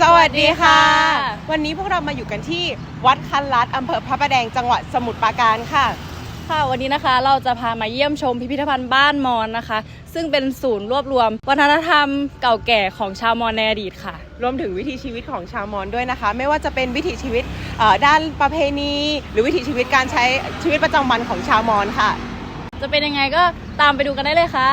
สวัสดีค่ะ วันนี้พวกเรามาอยู่กันที่วัดคันลัดอำเภอพระประแดงจังหวัดสมุทรปราการค่ะ ค่ะวันนี้นะคะเราจะพามาเยี่ยมชมพิพิธภัณฑ์บ้านมอนนะคะ ซึ่งเป็นศูนย์รวบรวม วัฒนธรรมเก่าแก่ของชาวมอญในอดีตค่ะ รวมถึงวิถีชีวิตของชาวมอญด้วยนะคะ ไม่ว่าจะเป็นวิถีชีวิตเอ่อด้านประเพณี หรือวิถีชีวิตการใช้ชีวิตประจำวันของชาวมอญค่ะ จะเป็นยังไงก็ตามไปดูกันได้เลยค่ะ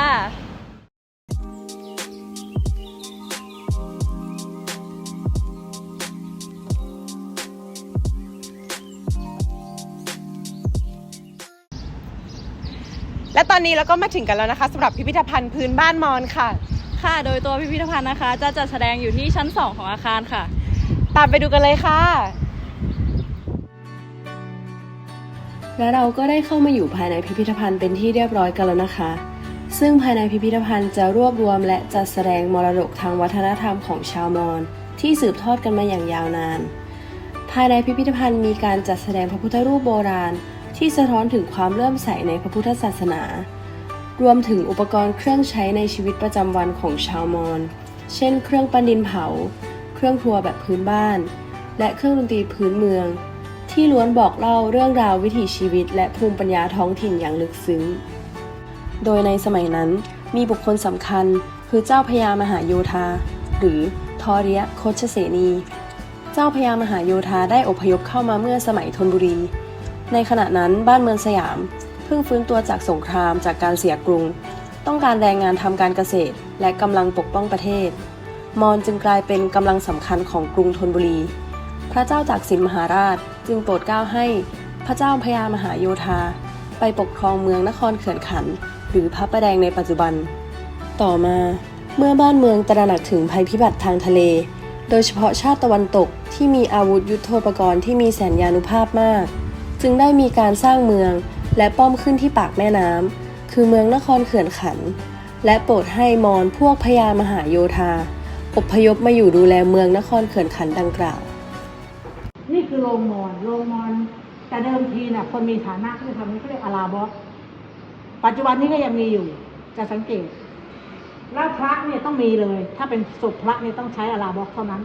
และตอนนี้เราก็มาถึงกันแล้วนะคะสำหรับพิพิธภัณฑ์พื้นบ้านมอญค่ะ ค่ะ โดยตัวพิพิธภัณฑ์นะคะ จะจัดแสดงอยู่ที่ชั้น 2 ของอาคารค่ะ ตามไปดูกันเลยค่ะ และเราก็ได้เข้ามาอยู่ภายในพิพิธภัณฑ์เป็นที่เรียบร้อยกันแล้วนะคะ ซึ่งภายในพิพิธภัณฑ์จะรวบรวมและจัดแสดงมรดกทางวัฒนธรรมของชาวมอญที่สืบทอดกันมาอย่างยาวนาน ภายในพิพิธภัณฑ์มีการจัดแสดงพระพุทธรูปโบราณ ที่สะท้อนถึงความเลื่อมใสในพระพุทธศาสนา รวมถึงอุปกรณ์เครื่องใช้ในชีวิตประจำวันของชาวมอญ เช่น เครื่องปั้นดินเผา เครื่องครัวแบบพื้นบ้าน และเครื่องดนตรีพื้นเมือง ที่ล้วนบอกเล่าเรื่องราววิถีชีวิต และภูมิปัญญาท้องถิ่นอย่างลึกซึ้ง โดยในสมัยนั้นมีบุคคลสำคัญคือเจ้าพญามหาโยธา หรือทอเรียโคชเสนี เจ้าพญามหาโยธาได้อพยพเข้ามาเมื่อสมัยธนบุรี ในขณะนั้นบ้านเมืองสยาม เพิ่งฟื้นตัวจากสงครามจากการเสียกรุง ต้องการแรงงานทำการเกษตร และกำลังปกป้องประเทศ มอญจึงกลายเป็นกำลังสำคัญของกรุงธนบุรี พระเจ้าจากสินมหาราชจึงโปรดเกล้าให้พระเจ้าพญามหาโยธา ไปปกครองเมืองนครเขื่อนขัน หรือพระประแดงในปัจจุบัน ต่อมาเมื่อบ้านเมืองตระหนักถึงภัยพิบัติทางทะเล โดยเฉพาะชาติตะวันตกที่มีอาวุธยุโทโธปกรณ์ที่มีแสนยานุภาพมาก จึงได้มีการสร้างเมืองและป้อมขึ้นที่ปากแม่น้ำคือเมืองนครเขื่อนขัน และโปรดให้มอญพวกพญามหาโยธา อพยพมาอยู่ดูแลเมืองนครเขื่อนขันดังกล่าว นี่คือโรงมอนโรงมอนแต่เดิมทีน่ะคนมีฐานะเขาจะทำนี้เขาเรียกอาราบอกปัจจุบันนี้ก็ยังมีอยู่จะสังเกต แล้วพระเนี่ยต้องมีเลย ถ้าเป็นศพพระเนี่ยต้องใช้อาราบอกเท่านั้น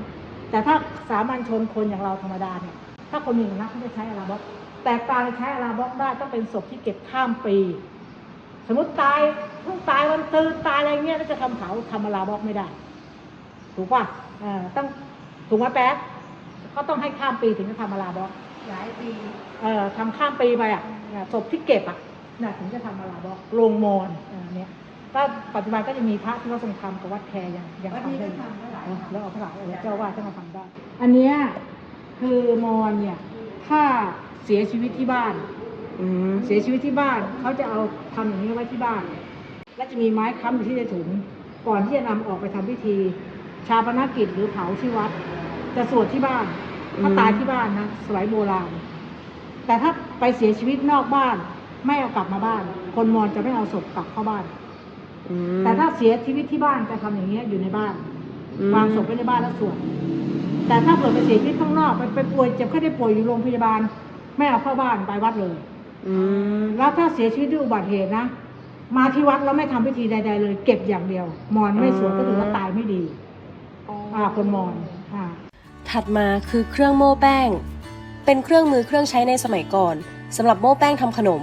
แต่ถ้าสามัญชนคนอย่างเราธรรมดาเนี่ยถ้าคนมีฐานะเขาจะใช้อาราบอก แต่การใช้อาราบ็อกได้ต้องเป็นศพที่เก็บข้ามปี สมมติตายเพิ่งตายวันตื่นตายอะไรเงี้ยแล้วจะทำเผาทำอาราบ็อกไม่ได้ ถูกป่ะเออต้องถูกไหมแป๊ะก็ต้องให้ข้ามปีถึงจะทำอาราบ็อกหลายปีเอ่อทำข้ามปีไปอะเนี่ยศพที่เก็บอะน่ะถึงจะทำอาราบ็อกโรงมอนอ่าเนี่ยก็ปัจจุบันก็จะมีพระที่เขาทรงทำกับวัดแคยังยังทำได้อยู่เออแล้วเอาพระหลายเออเจ้าว่าท่านมาทำได้ อันเนี้ยคือมอนเนี่ยถ้า เสียชีวิตที่บ้าน อืมเสียชีวิตที่บ้านเขาจะเอาทำอย่างนี้ไว้ที่บ้าน และจะมีไม้ค้ำอยู่ที่จะถึง ก่อนที่จะนำออกไปทำพิธี ชาปนกิจหรือเผาที่วัด จะสวดที่บ้านถ้าตายที่บ้านนะสมัยโบราณ แต่ถ้าไปเสียชีวิตนอกบ้าน ไม่เอากลับมาบ้าน คนมอญจะไม่เอาศพกลับเข้าบ้าน อืมแต่ถ้าเสียชีวิตที่บ้านจะทำอย่างเงี้ยอยู่ในบ้าน อืมวางศพไว้ในบ้านแล้วสวดแต่ถ้าเกิดไปเสียชีวิตข้างนอกไปไปป่วยเจ็บแค่ได้ป่วยอยู่โรงพยาบาล ไม่เอาเข้าบ้านไปวัดเลยอืมแล้วถ้าเสียชีวิตด้วยอุบัติเหตุนะ มาที่วัดแล้วไม่ทำพิธีใด ๆ เลย เก็บอย่างเดียว มอนไม่สวดก็ถือว่าตายไม่ดีอ่าคนมอนอ่าถัดมาคือเครื่องโม้แป้ง เป็นเครื่องมือเครื่องใช้ในสมัยก่อนสำหรับโม้แป้งทำขนม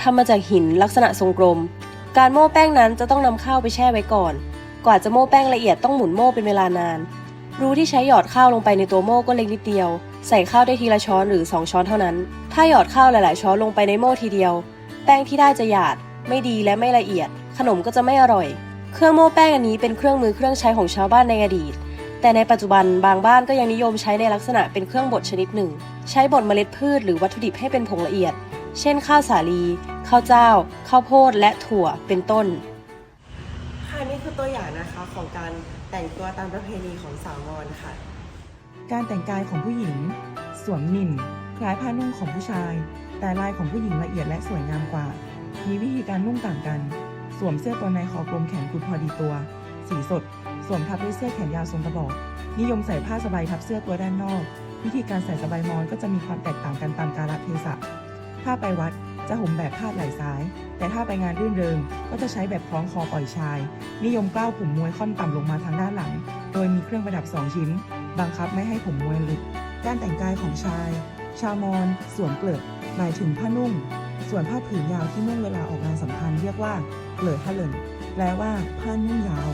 ทำมาจากหินลักษณะทรงกลม การโม้แป้งนั้นจะต้องนำข้าวไปแช่ไว้ก่อน กว่าจะโม้แป้งละเอียดต้องหมุนโม้เป็นเวลานาน รูที่ใช้หยอดข้าวลงไปในตัวโม้ก็เล็กนิดเดียว ใส่ข้าวได้ทีละช้อนหรือ 2 ช้อนเท่านั้น ถ้าหยอดข้าวหลาย ๆ ช้อนลงไปในโม้ทีเดียว แป้งที่ได้จะหยาด ไม่ดีและไม่ละเอียด ขนมก็จะไม่อร่อย เครื่องโม้แป้งอันนี้เป็นเครื่องมือเครื่องใช้ของชาวบ้านในอดีต แต่ในปัจจุบันบางบ้านก็ยังนิยมใช้ในลักษณะเป็นเครื่องบดชนิดหนึ่ง ใช้บดเมล็ดพืชหรือวัตถุดิบให้เป็นผงละเอียด เช่น ข้าวสาลี ข้าวเจ้า ข้าวโพด และถั่ว เป็นต้น ค่ะนี่คือตัวอย่างนะคะของการแต่งตัวตามประเพณีของสาวมอญค่ะ การแต่งกายของผู้หญิง สวมนินคล้ายผ้านุ่งของผู้ชาย แต่ลายของผู้หญิงละเอียดและสวยงามกว่า มีวิธีการนุ่งต่างกัน สวมเสื้อตัวในคอกลมแขนกุดพอดีตัว สีสด สวมทับด้วยเสื้อแขนยาวทรงกระบอก นิยมใส่ผ้าสบายทับเสื้อตัวด้านนอก วิธีการใส่สบายมอนก็จะมีความแตกต่างกันตามกาลเทศะถ้าไปวัดจะห่มแบบพาไหล่ซ้าย แต่ถ้าไปงานรื่นเริงก็จะใช้แบบคล้องคอปล่อยชาย นิยมกล้าวผมมวยค่อนต่ำลงมาทางด้านหลัง โดยมีเครื่องประดับสองชิ้น บังคับไม่ให้ผมมวยหลุด การแต่งกายของชาย ชาวมอญสวมเกลือกหมายถึงผ้านุ่ง ส่วนผ้าผืนยาวที่นุ่งเวลาออกงานสำคัญเรียกว่าเกลือฮะเลินแปลว่าผ้านุ่งยาว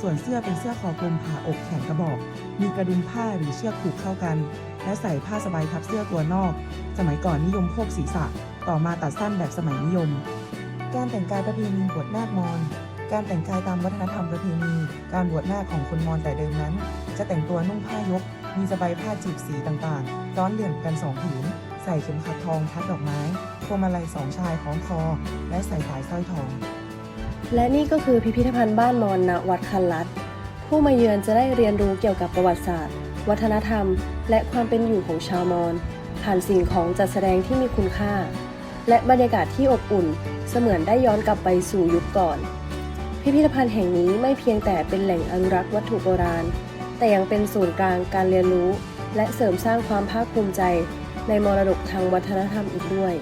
ส่วนเสื้อเป็นเสื้อคอกลมผ่าอกแขนกระบอก มีกระดุมผ้าหรือเชือกผูกเข้ากัน และใส่ผ้าสบายทับเสื้อตัวนอก สมัยก่อนนิยมโพกศีรษะ ต่อมาตัดสั้นแบบสมัยนิยม การแต่งกายประเพณีบวชนาคมอญการแต่งกายตามวัฒนธรรมประเพณี การบวชนาคของคนมอญแต่เดิมนั้น จะแต่งตัวนุ่งผ้ายก มีสบายผ้าจีบสีต่างๆร้อนเหลื่อมกันสองผืน ใส่เข็มขัดทองทัดดอกไม้พวงมาลัยสองชายคล้องคอ และใส่สายสร้อยทอง และนี่ก็คือพิพิธภัณฑ์บ้านมอนณวัดคันลัด ผู้มาเยือนจะได้เรียนรู้เกี่ยวกับประวัติศาสตร์ วัฒนธรรม และความเป็นอยู่ของชาวมอญผ่านสิ่งของจัดแสดงที่มีคุณค่า และบรรยากาศที่อบอุ่น เสมือนได้ย้อนกลับไปสู่ยุคก่อน พิพิธภัณฑ์แห่งนี้ไม่เพียงแต่เป็นแหล่งอนุรักษ์วัตถุโบราณ แต่ยังเป็นศูนย์กลางการเรียนรู้ และเสริมสร้างความภาคภูมิใจ ในมรดกทางวัฒนธรรมอีกด้วย